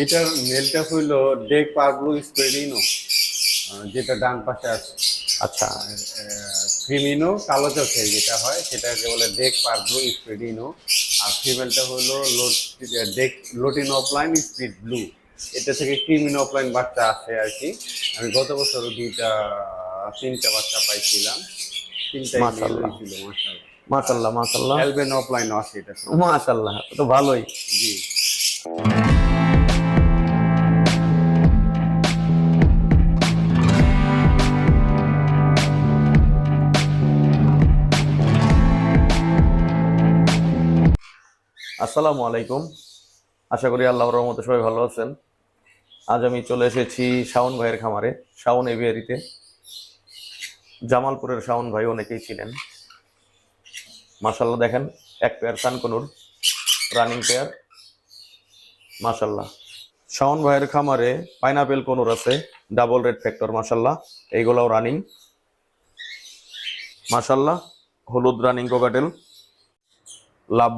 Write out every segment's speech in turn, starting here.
এটার মেলটা হইল ডেক পারব্লু স্প্রেডিনো যেটা ডান পাশে আছে। আচ্ছা। ক্রিমিনো কালো চোখের যেটা হয় সেটাকে বলে ডেক পারব্লু স্প্রেডিনো আর ফিমেলটা হলো ডেক লোটিন অফলাইন স্পিড ব্লু। এটা থেকে ক্রিমিনো অফলাইন বাচ্চা আছে আর কি। আমি গত বছর দুইটা তিনটা বাচ্চা পাইছিলাম। মাশাআল্লাহ। মাশাল্লাহ মাশাল্লাহ অ্যালবেন অফলাইনও আছে এটা। মাশাল্লাহ তো ভালোই। জি। আসসালামু আলাইকুম। আশা করি আল্লাহর রহমতে সবাই ভালো আছেন। আজ আমি চলে এসেছি শাওন ভাইয়ের খামারে, শাওন এভিয়ারিতে। জামালপুরের শাওন ভাই অনেকেই ছিলেন মাশাল্লাহ দেখেন, এক পেয়ার সানকনুর, রানিং পেয়ার। মাশাল্লাহ শাওন ভাইয়ের খামারে পাইনাপেল কনুর আছে, ডাবল রেড ফ্যাক্টর মাশাল্লাহ এইগুলাও রানিং। মাশাল্লাহ হলুদ রানিং কোকাটেল লাভ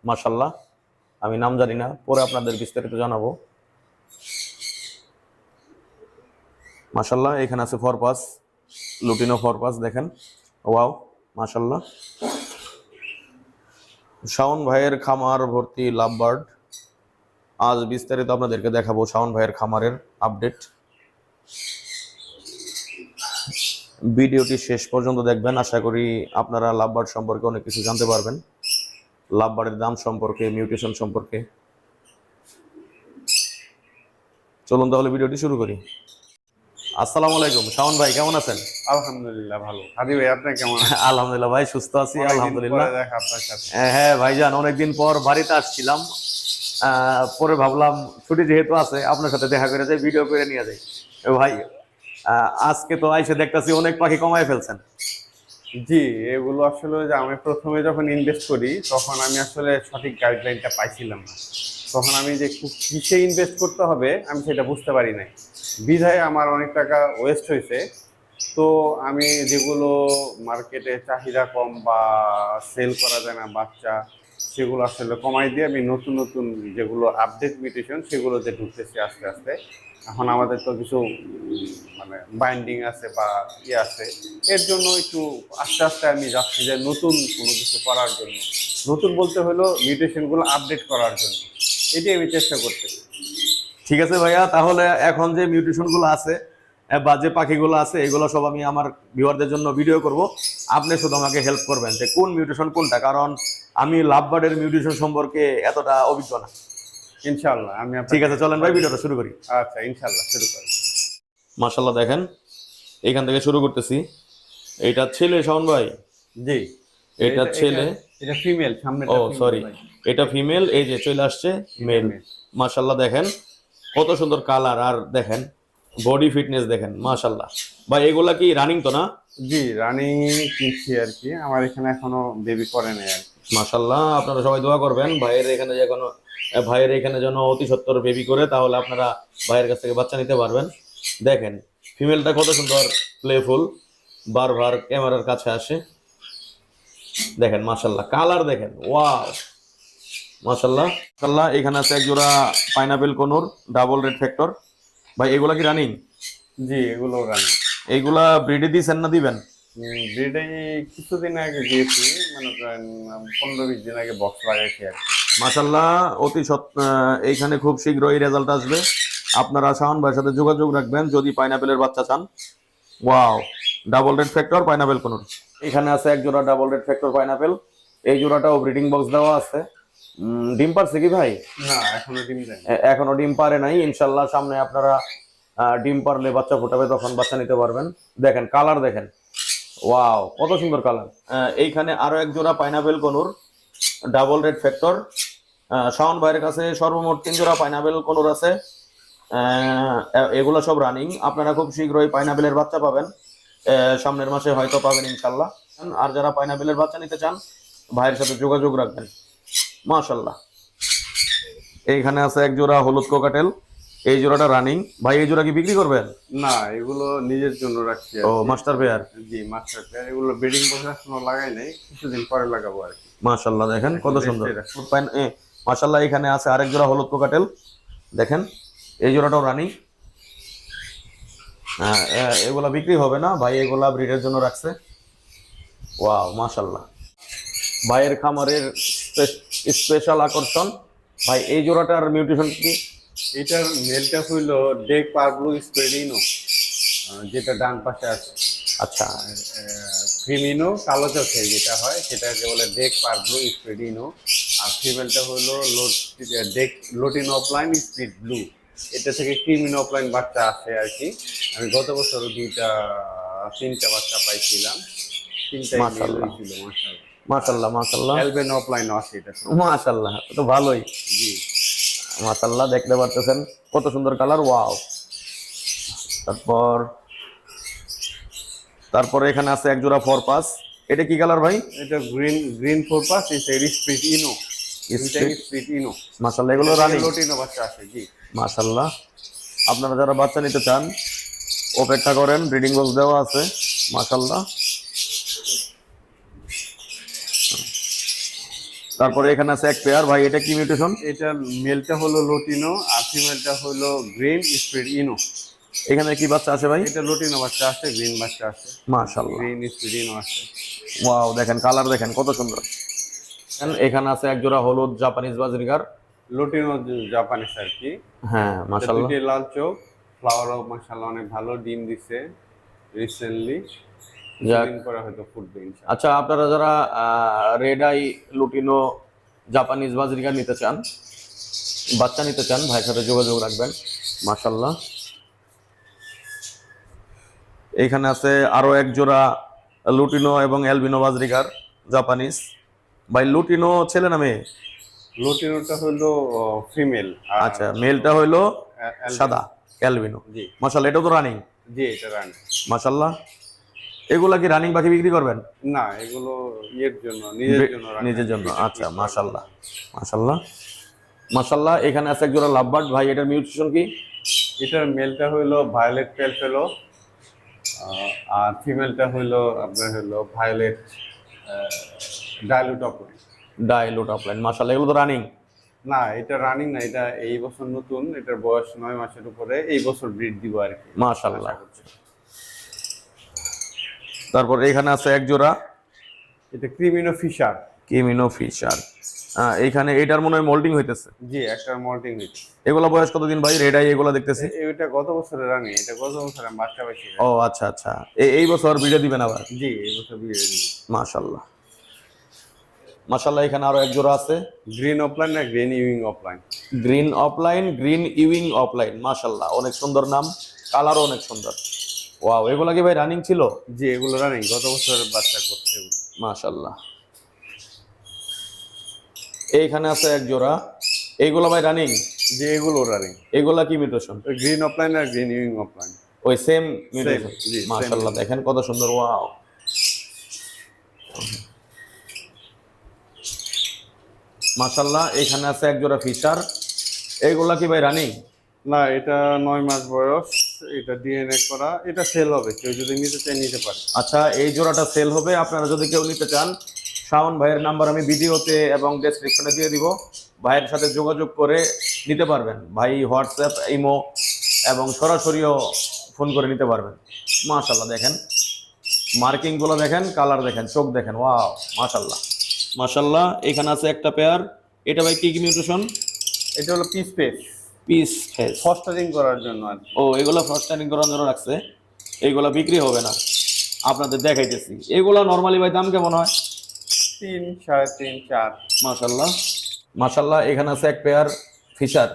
বার্ড মাশাল্লাহ আমি নাম জানি না, পরে আপনাদের বিস্তারিত জানাব। মাশাল্লাহ এখানে আছে ফরপাস লুটিনো ফরপাস দেখেন। ওয়াও মাশাল্লাহ শাওন ভাইয়ের খামার ভর্তি লাভ বার্ড আজ বিস্তারিত আপনাদেরকে দেখাবো শাওন ভাইয়ের খামারের আপডেট ভিডিওটি শেষ পর্যন্ত দেখবেন, আশা করি আপনারা লাভ বার্ড সম্পর্কে অনেক কিছু জানতে পারবেন। লাভ বার্ডের দাম সম্পর্কে মিউটেশন সম্পর্কে। চলুন তাহলে ভিডিওটি শুরু করি। আসসালামু আলাইকুম শাওন ভাই কেমন আছেন? আলহামদুলিল্লাহ ভালো। হাদি ভাই আপনি কেমন আছেন? আলহামদুলিল্লাহ ভাই সুস্থ আছি আলহামদুলিল্লাহ। হ্যাঁ, হ্যাঁ ভাইজান অনেকদিন পর বাড়িতে আসছিলাম। আহ, পরে ভাবলাম ছুটি যেহেতু আছে আপনার সাথে দেখা করে যাই ভিডিও করে নিয়ে যাই। ভাই আহ, আজকে তো আইসে দেখতাছি অনেক পাখি কমায় ফেলছেন। জি, এগুলো আসলে যে আমি প্রথমে যখন ইনভেস্ট করি, তখন আমি আসলে সঠিক গাইডলাইনটা পাইছিলাম না। তখন আমি যে কিসে ইনভেস্ট করতে হবে, আমি সেটা বুঝতে পারি নাই। বিধায় আমার অনেক টাকা ওয়েস্ট হয়েছে। তো আমি যেগুলো মার্কেটে চাহিদা কম বা সেল করা যায় না, বাচ্চা সেগুলো আসলে কমাই দিয়ে আমি নতুন নতুন যেগুলো আপডেট মিউটেশন সেগুলোতে ঢুকতেছি আস্তে আস্তে, এখন আমাদের তো কিছু মানে বাইন্ডিং আছে বা ইয়ে আছে, এর জন্য একটু আস্তে আস্তে আমি যাচ্ছি যে নতুন কোনো কিছু করার জন্য। নতুন বলতে হলো মিউটেশনগুলো আপডেট করার জন্য। এটাই আমি চেষ্টা করতেছি ঠিক আছে ভাইয়া, তাহলে এখন যে মিউটেশনগুলো আছে বা যে পাখিগুলো আছে, এগুলো সব আমি আমার ভিউয়ারদের জন্য ভিডিও করব। আপনি শুধু আমাকে হেল্প করবেন যে কোন মিউটেশন কোনটা, কারণ আমি লাভ বার্ডের মিউটেশন সম্পর্কে এতটা অভিজ্ঞ না। ইনশাল্লাহ আমি ঠিক আছে চলেন ভাই ভিডিওটা শুরু করি। আচ্ছা ইনশাল্লাহ শুরু করি। মাশাল্লাহ দেখেন এখান থেকে শুরু করতেছি। এইটা ছেলে শাওন ভাই? জি। এটা ছেলে? এটা ফিমেল সামনে ও সরি এটা ফিমেল এই যে চলে আসছে মেল। মাশাল্লাহ দেখেন কত সুন্দর কালার আর দেখেন বডি ফিটনেস দেখেন মাশাল্লাহ ভাই এগুলা কি রানিং তো না? জি রানিং কিনছি আর কি আমার এখানে এখনও বেবি করে নাই আর কি মাশাল্লাহ আপনারা সবাই দোয়া করবেন। ভাইয়ের এখানে যে কোনো ভাইয়ের এখানে যেন অতি সত্তর বেবি করে তাহলে আপনারা ভাইয়ের কাছ থেকে বাচ্চা নিতে পারবেন। দেখেন ফিমেলটা কত সুন্দর প্লেফুল বারবার ক্যামেরার কাছে আসে। দেখেন মাশাল্লাহ কালার দেখেন ওয়াও মাশাল্লাহ মাশাল্লাহ এখানে আছে এক জোড়া pineapple conure double red factor ভাই এগুলা কি রানিং জি এগুলো রানিং এইগুলা ব্রিডে দিয়েছেন না দিবেন? ব্রিডে কিছুদিন আগে গিয়েছি মনে পনেরো বিশ দিন আগে বক্স লাগাইছি আর কি। মাশাল্লাহ অতি সৎ এইখানে খুব শীঘ্রই রেজাল্ট আসবে। আপনারা শাওন ভাইয়ের সাথে যোগাযোগ রাখবেন যদি পাইনাপেলের বাচ্চা চান। Wow double red factor pineapple conure. এখানে আছে এক জোড়া ডাবল রেড ফ্যাক্টর পাইনাপেল এই জোড়াটাও ব্রিডিং বক্স দেওয়া আছে। ডিম পারছে কি ভাই? না এখনও ডিম এখনও ডিম পারে নাই। ইনশাল্লাহ সামনে আপনারা ডিম পারলে বাচ্চা ফোটাবে তখন বাচ্চা নিতে পারবেন। দেখেন কালার দেখেন। ওয়াও কত সুন্দর কালার এইখানে আরও এক জোড়া pineapple conure double red factor Shaon ভাইয়ের কাছে সর্বমোট তিন জোড়া পাইনাপেল কনুর আছে। এগুলো সব রানিং আপনারা খুব শীঘ্রই পাইনাপেলের বাচ্চা পাবেন। সামনের মাসে হয়তো পাবেন ইনশাল্লাহ। আর যারা পাইনাপেলের বাচ্চা নিতে চান, ভাইয়ের সাথে যোগাযোগ রাখবেন। মাশাল্লাহ। এইখানে আছে এক জোড়া হলুদ কোকাটেল এই জোড়াটা রানিং ভাই এই জোড়া কি বিক্রি করবেন? না এগুলো নিজের জন্য রাখছি ও। মাস্টার পেয়ার জি মাস্টার প্লেয়ার এগুলো ব্রিডিং বক্স এখনও লাগাই নাই কিছুদিন পরে লাগাবো আর কি। মাশাল্লাহ দেখেন কত সুন্দর। রাখছি। এখানে আছে আরেক জোড়া হলুদ কোকাটেল দেখেন এই জোড়াটাও রানিং হ্যাঁ এগুলা বিক্রি হবে না। ভাই এগুলা ব্রিডের জন্য রাখছে। ওয়াও মাশাল্লাহ ভাইয়ের খামারের স্পেশাল আকর্ষণ। ভাই এই জোড়াটার মিউটেশন কি? এটার মেলটা হইল ডেক পারব্লু স্প্রেডিনো যেটা ডান পাশে আছে। আচ্ছা। ক্রিমিনো কালো চোখের যেটা হয় সেটাকে বলে ডেক পারব্লু স্প্রেডিনো আর ফিমেলটা হলো ডেক লোটিনো অফলাইন স্পিড ব্লু। এটা থেকে ক্রিমিনো অফলাইন বাচ্চা আছে আর কি। আমি গত বছর দুইটা তিনটা বাচ্চা পাইছিলাম। মাশাআল্লাহ। মাশাল্লাহ মাশাল্লাহ অ্যালবেন অফলাইনও আছে এটা। মাশাল্লাহ তো ভালোই। জি। মাশাল্লাহ দেখতে পারতেছেন কত সুন্দর কালার ওয়াও। তারপর তারপরে এখানে আছে এক জোড়া ফোর পাস এটা কি কালার ভাই? এটা গ্রিন গ্রিন ফোরপাস এটা স্পিড ইনো? স্পিড? ইনো। মাশাল্লাহ এগুলো রানিং লোটিনো বাচ্চা আছে জি। মাশাল্লাহ আপনারা যারা বাচ্চা নিতে চান অপেক্ষা করেন ব্রিডিং বক্স দেওয়া আছে মাশাল্লাহ তারপরে এখানে আছে এক পেয়ার ভাই এটা কি মিউটেশন এটা মেলটা হলো লোটিনো আর ফিমেলটা হলো গ্রিন স্পিড ইনো এখানে কি বাচ্চা আছে ভাই? এটা লোটিনো বাচ্চা আছে গ্রিন বাচ্চা আছে। মাশাল্লাহ গ্রিন স্পিড ইনো আছে। ওয়াও দেখেন কালার দেখেন কত সুন্দর। এখানে আছে এক জোড়া হলুদ জাপানিজ বাজরিকার। লোটিনো জাপানিস আর কি। হ্যাঁ এটা লাল চোখ। ফ্লাওয়ারও মাশাআল্লাহ অনেক ভালো ডিম দিছে রিসেন্টলি আচ্ছা আপনারা যারা red eye lutino Japanese budgerigar নিতে চান বাচ্চা নিতে চান ভাইয়ের সাথে যোগাযোগ রাখবেন মাশাল্লাহ এখানে আছে আরও এক জোড়া লুটিনো এবং অ্যালবিনো বাজরিকার জাপানিজ ভাই লুটিনো ছেলে না মেয়ে? লোটিনোটা হলো ফিমেল আচ্ছা মেলটা হইল সাদা অ্যালবিনো জি। মাশাল্লাহ এটাও তো রানিং জি এটা রানিং মাশাল্লাহ এগুলা কি রানিং পাখি বিক্রি করবেন? না এগুলো ইয়ের জন্য নিজের জন্য। নিজের জন্য। আচ্ছা মাশাল্লাহ মাশাল্লাহ মাশাল্লাহ এখানে আছে এক জোড়া লাভবার্ড। ভাই এটার মিউটেশন কি? এটার মেলটা হইল ভায়োলেট পেল ফেলো আর ফিমেলটা হইল আপনার হইল violet dilute opaline dilute opaline মাশাল্লাহ এগুলো তো রানিং না এটা রানিং না এটা এই বছর নতুন এটার বয়স নয় মাসের উপরে এই বছর ব্রিড দিব আর কি। মাশাল্লাহ তারপর এখানে আছে এক জোড়া। এটা ক্রিমিনো ফিশার ক্রিমিনো ফিশার এইখানে এটার মনে হয় মোল্ডিং হইতেছে। জি একটা মল্টিং হয়েছে এগুলা বয়স কতদিন ভাই? রেড আই এগুলা দেখতেছি। এটা গত বছরের রানি? এটা গত বছর আমি বাচ্চা পাইছি ও আচ্ছা আচ্ছা। এই- এই বছর ভিডিও দিবেন আবার? জি এই বছর বিয়ে দিব মাশাল্লাহ মাশাল্লাহ এখানে আরও এক জোড়া আছে। গ্রিন অফলাইন না green Ewing opaline green opaline green Ewing opaline মাশাল্লাহ অনেক সুন্দর নাম। কালারও অনেক সুন্দর। ওয়াও এগুলা কি ভাই রানিং ছিল? জি এগুলো রানিং গত বছরের বাচ্চা করছে। এগুলো। মাশাল্লাহ এইখানে আছে এক জোড়া। এইগুলা ভাই রানিং জি এগুলো রানিং এগুলা কি মিউটেশন গ্রিন অফলাইন আর গ্রিন ইউইং অফলাইন ওই সেম মিউটেশন same. দেখেন কত সুন্দর ওয়াও মাশাল্লাহ এখানে আছে এক জোড়া ফিশার এইগুলা কি ভাই রানিং না এটা নয় মাস বয়স। এটা ডিএনএ করা এটা সেল হবে কেউ যদি নিতে চায় নিতে পারে। আচ্ছা এই জোড়াটা সেল হবে আপনারা যদি কেউ নিতে চান শাওন ভাইয়ের নাম্বার আমি ভিডিওতে এবং ডেসক্রিপশনে দিয়ে দিব। ভাইয়ের সাথে যোগাযোগ করে নিতে পারবেন। ভাই হোয়াটসঅ্যাপ ইমো এবং সরাসরিও ফোন করে নিতে পারবেন। মাশাল্লাহ দেখেন। মার্কিংগুলো দেখেন কালার দেখেন চোখ দেখেন ওয়াও মাশাল্লাহ মাশাল্লাহ এখানে আছে একটা পেয়ার এটা ভাই কি কি মিউটেশন এটা হলো peach face peach face fostering করার জন্য আর ও এগুলো টাইম করার জন্য রাখছে। এগুলো বিক্রি হবে না। আপনাদের দেখাইতেছি। এগুলো নর্মালি ভাই দাম কেমন হয়? তিন সাড়ে তিন চার। মাশাল্লাহ মাশাল্লাহ এখানে আছে এক পেয়ার ফিশার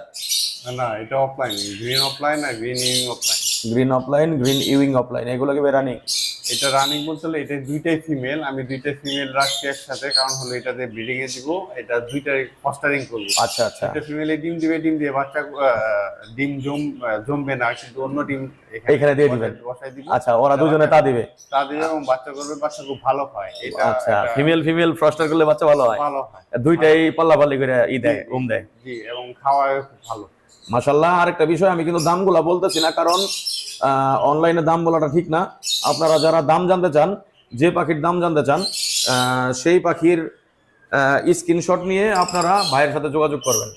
না এটা অফলাইন গ্রিন অফলাইন আর green wing opaline green opaline green wing opaline এগুলো কি রানিং এটা রানিং বলতে হলে এটা দুইটাই ফিমেল আমি দুইটাই ফিমেল রাখছি একসাথে কারণ হলো এটাতে ব্রিডিং এ দিব এটা দুইটাই ফস্টারিং করব। আচ্ছা আচ্ছা। এটা ফিমেলে ডিম দিবে ডিম দিয়ে বাচ্চা ডিম জম জমবে না কিন্তু অন্য ডিম এখানে দিয়ে দিবেন। আচ্ছা ওরা দুজনে তা দিবে? তা দিবে এবং বাচ্চা করবে বাচ্চা খুব ভালো হয়। এটা আচ্ছা ফিমেল ফিমেল ফ্রস্টার করলে বাচ্চা ভালো হয়? ভালো হয়। দুইটাই পাল্লা পাল্লি করে ই দেয় ঘুম দেয়। জি এবং খাওয়ায় খুব ভালো। মাশাল্লাহ আরেকটা বিষয়, আমি কিন্তু দামগুলা বলতেছি না, কারণ অনলাইনে দাম বলাটা ঠিক না। আপনারা যারা দাম জানতে চান, যে পাখির দাম জানতে চান সেই পাখির স্ক্রিনশট নিয়ে আপনারা ভাইয়ের সাথে যোগাযোগ করবেন।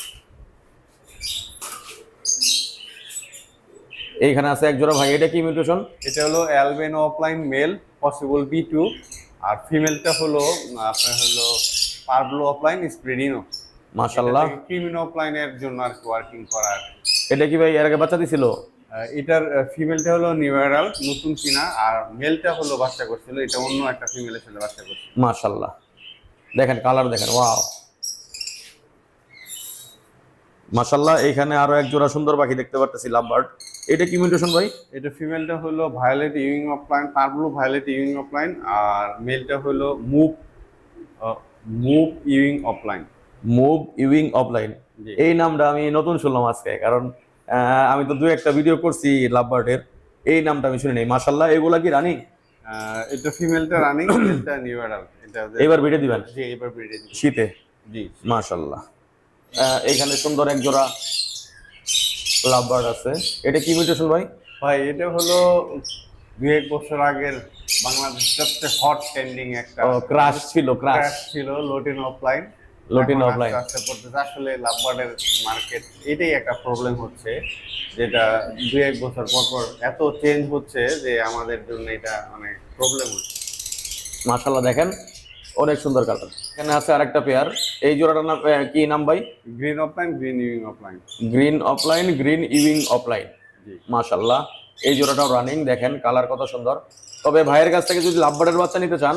এইখানে আছে একজোড়া ভাই, এটা কি মিউটেশন এটা হলো albino opaline male possible B two আর ফিমেলটা হলো, আপনার হলো পারব্লো অফলাইন স্প্রিডিনো মাশাল্লাহ ক্রিমিনো অফলাইনের জন্য আর কি ওয়ার্কিং করা আর কি। এটা কি ভাই এর আগে বাচ্চা দিছিল? এটার ফিমেলটা হলো নিউয়ারাল নতুন কিনা আর মেলটা হলো বাচ্চা করছিল এটা অন্য একটা ফিমেলের সাথে বাচ্চা করছিল। মাশাল্লাহ দেখেন কালার দেখেন ওয়াও মাশাল্লাহ এইখানে আরও এক জোড়া সুন্দর পাখি দেখতে পারতেছি লাভবার্ড এটা কি মিউটেশন ভাই? এটা ফিমেলটা হলো ভায়োলেট ইউইং অফলাইন পারব্লু ভায়োলেট ইউইং অফলাইন আর মেলটা হলো mauve mauve Ewing opaline mauve Ewing opaline. এই নামটা আমি নতুন শুনলাম আজকে কারণ আমি তো দু একটা ভিডিও করছি লাভবার্ডের। এই নামটা আমি শুনি নাই মাশাল্লাহ এগুলা কি রানিং এটা ফিমেলটা রানিং মেলটা নিউয়ারাল এটা এবার ভিডিও দিবেন? জি এবার ব্রিডে দিচ্ছি শীতে? জি। মাশাল্লাহ এখানে সুন্দর এক জোড়া লাভবার্ড আছে। এটা কি মিউটেশন ভাই? ভাই এটা হলো দু এক বছর আগের বাংলাদেশের সবচেয়ে হট ট্রেন্ডিং একটা। ক্রাশ ছিল ক্রাশ ছিল লোটিন অফলাইন Offline। আস্তে আস্তে পড়তেছে আসলে লাভবার্ডের মার্কেট এটাই একটা প্রবলেম হচ্ছে যেটা দু এক বছর পর পর এত চেঞ্জ হচ্ছে যে আমাদের জন্য এটা অনেক প্রবলেম হচ্ছে। মাশাল্লাহ দেখেন অনেক সুন্দর কালার। এখানে আছে আরেকটা পেয়ার এই জোড়াটার নাম কি নাম ভাই? Green opaline green Ewing opaline green opaline green ইভিং অফলাইন মাশাল্লাহ এই জোড়াটাও রানিং দেখেন কালার কত সুন্দর। তবে ভাইয়ের কাছ থেকে যদি লাভবার্ডের বাচ্চা নিতে চান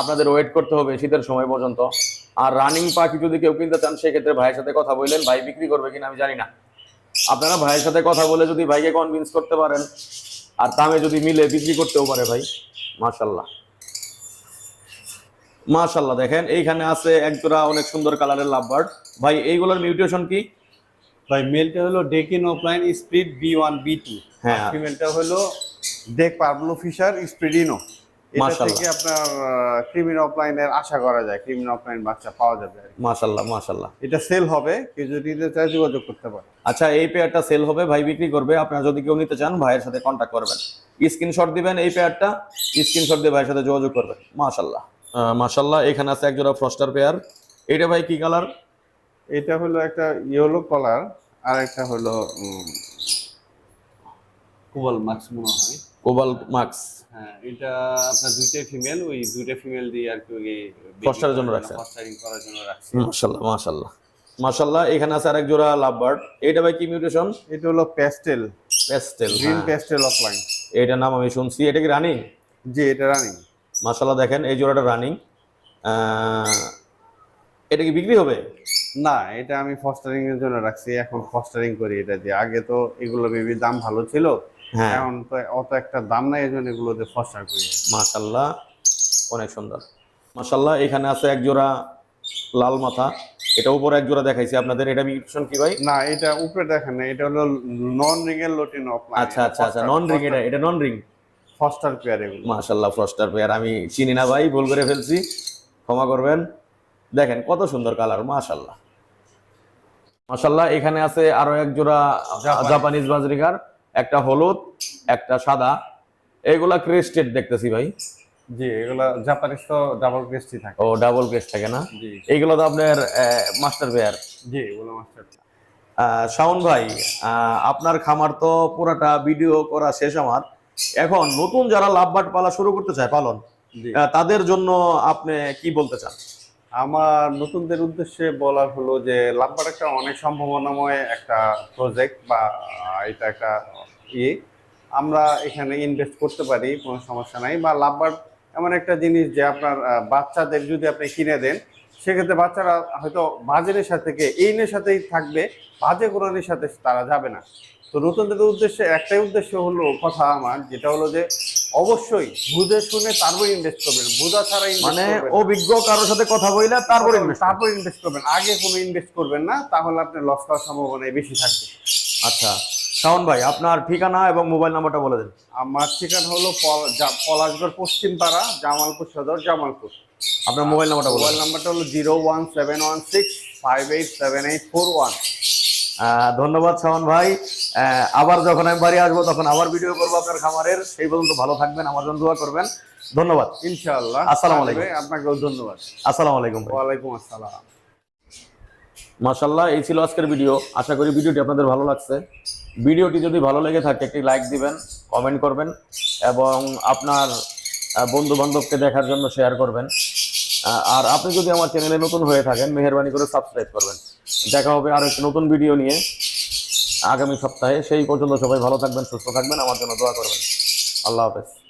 আপনাদের ওয়েট করতে হবে শীতের সময় পর্যন্ত। আর রানিং পাখি যদি কেউ কিনতে চান সেক্ষেত্রে ভাইয়ের সাথে কথা বললেন। ভাই বিক্রি করবে কিনা আমি জানি না। আপনারা ভাইয়ের সাথে কথা বলে যদি ভাইকে কনভিন্স করতে পারেন আর দামে যদি মিলে বিক্রি করতেও পারে ভাই মাশাল্লাহ মাশাল্লাহ দেখেন এইখানে আছে এক জোড়া অনেক সুন্দর কালারের লাভবার্ড। ভাই এইগুলোর মিউটেশন কি? ভাই মেলটা হলো Deakin opaline spread B one B two হ্যাঁ। ফিমেলটা হলো ডেক পার্বলো ফিশার স্প্রিডিনো এটা। থেকে আপনার ক্রিমিন অফলাইনের আশা করা যায় ক্রিমিন অফলাইন বাচ্চা পাওয়া যাবে মাশাল্লাহ মাশাল্লাহ এটা সেল হবে কেউ যদি নিতে চায় যোগাযোগ করতে পারে। আচ্ছা এই পেয়ারটা সেল হবে ভাই বিক্রি করবে আপনারা যদি কেউ নিতে চান ভাইয়ের সাথে কন্ট্যাক্ট করবেন। স্ক্রিনশট দিবেন এই পেয়ারটা স্ক্রিনশট দিয়ে ভাইয়ের সাথে যোগাযোগ করবেন। মাশাল্লাহ মাশাল্লাহ এখানে আছে একজোড়া ফ্রস্টার পেয়ার এটা ভাই কি কালার এটা হলো একটা ইয়েলো কালার আর একটা হলো কুবল মাক্স মনে হয়। কোবাল মার্কস হ্যাঁ এটা আপনার দুইটাই ফিমেল ওই দুইটা ফিমেল দিয়ে আর কি ওই জন্য রাখছে। ফস্টারিং করার জন্য রাখছে। মাশাল্লাহ মাশাল্লাহ মাশাল্লাহ এখানে আছে আরেক জোড়া লাভ বার্ড এটা ভাই কি মিউটেশন এটা হলো pastel pastel green pastel opaline এটার নাম আমি শুনছি। এটা কি রানিং জি এটা রানিং মাশাল্লাহ দেখেন এই জোড়াটা রানিং এটা কি বিক্রি হবে? না এটা আমি ফস্টারিং এর জন্য রাখছি। এখন ফস্টারিং করি এটা দিয়ে। আগে তো এগুলো বেবি দাম ভালো ছিল। এখন তো অত একটা দাম নাই এই জন্য এগুলোতে ফস্টার করি। মাশাল্লাহ অনেক সুন্দর। মাশাল্লাহ এখানে আছে এক জোড়া লাল মাথা। এটা উপরে এক জোড়া দেখাইছি আপনাদের এটা মিউটেশন কি ভাই? না এটা উপরে দেখেন না এটা হলো নন রিং এর লোটিন অফলাইন আচ্ছা আচ্ছা আচ্ছা নন রিং এটা এটা নন রিং? ফস্টার পেয়ার এগুলো। মাশাল্লাহ ফ্রস্টার পেয়ার আমি চিনি না ভাই ভুল করে ফেলছি। ক্ষমা করবেন। দেখেন কত সুন্দর কালার মাশাল্লাহ মাশাল্লাহ এখানে আছে আরও এক জোড়া জাপানিজ। বাজরিকার একটা হলুদ একটা সাদা। এগুলা ক্রেস্টেড দেখতেছি ভাই। জি এগুলো জাপানিজ তো ডাবল ক্রেস্টি থাকে। ও ডাবল ক্রেস্ট থাকে না? জি এইগুলো তো আপনার মাস্টার পেয়ার জি এগুলো মাস্টার শাওন ভাই আপনার খামার তো পুরাটা ভিডিও করা শেষ আমার। এখন নতুন যারা লাভবাট পালা শুরু করতে চায় পালন তাদের জন্য আপনি কি বলতে চান? আমার নতুনদের উদ্দেশ্যে বলার হলো যে লাভবার একটা অনেক সম্ভাবনাময় একটা প্রজেক্ট বা এটা একটা ইয়ে। আমরা এখানে ইনভেস্ট করতে পারি, কোনো সমস্যা নাই। বা লাভবার এমন একটা জিনিস যে আপনার বাচ্চাদের যদি আপনি কিনে দেন, সেক্ষেত্রে বাচ্চারা হয়তো বাজের সাথে থেকে সাথেই থাকবে, বাজে কোরআনের সাথে তারা যাবে না। তো নতুনদের উদ্দেশ্যে, একটাই উদ্দেশ্য হলো কথা আমার, যেটা হলো যে অবশ্যই বুঝে শুনে তারপর ইনভেস্ট করবেন বোঝা ছাড়া মানে অভিজ্ঞ কারোর সাথে কথা বইলে তারপর করবেন। তারপর ইনভেস্ট করবেন। আগে কোনো ইনভেস্ট করবেন না তাহলে আপনি লস করার সম্ভাবনা বেশি থাকবে। আচ্ছা শাওন ভাই আপনার ঠিকানা এবং মোবাইল নাম্বারটা বলে দেন। আমার ঠিকানা হলো পলাশগড় পশ্চিম পাড়া জামালপুর সদর জামালপুর। আপনার মোবাইল নাম্বারটা মোবাইল নাম্বারটা হলো zero one seven one six five eight seven eight four one. ধন্যবাদ শাওন ভাই। আবার যখন আমি বাড়ি আসব তখন আবার ভিডিও করব আপনার খামারের। সেই পর্যন্ত ভালো থাকবেন আমার জন্য দোয়া করবেন। ধন্যবাদ। ইনশাআল্লাহ। আসসালামু আলাইকুম। আপনাকেও ধন্যবাদ। আসসালামু আলাইকুম ওয়ালাইকুম আসসালাম। মাশাল্লাহ এই ছিল আজকের ভিডিও আশা করি ভিডিওটি আপনাদের ভালো লাগছে। ভিডিওটি যদি ভালো লেগে থাকে একটি লাইক দিবেন কমেন্ট করবেন এবং আপনার বন্ধু বান্ধবকে দেখার জন্য শেয়ার করবেন। আর আপনি যদি আমার চ্যানেলে নতুন হয়ে থাকেন, মেহরবানি করে সাবস্ক্রাইব করবেন। দেখা হবে আর একটি নতুন ভিডিও নিয়ে আগামী সপ্তাহে। সেই পর্যন্ত সবাই ভালো থাকবেন, সুস্থ থাকবেন। আমার জন্য দোয়া করবেন। আল্লাহ হাফেজ।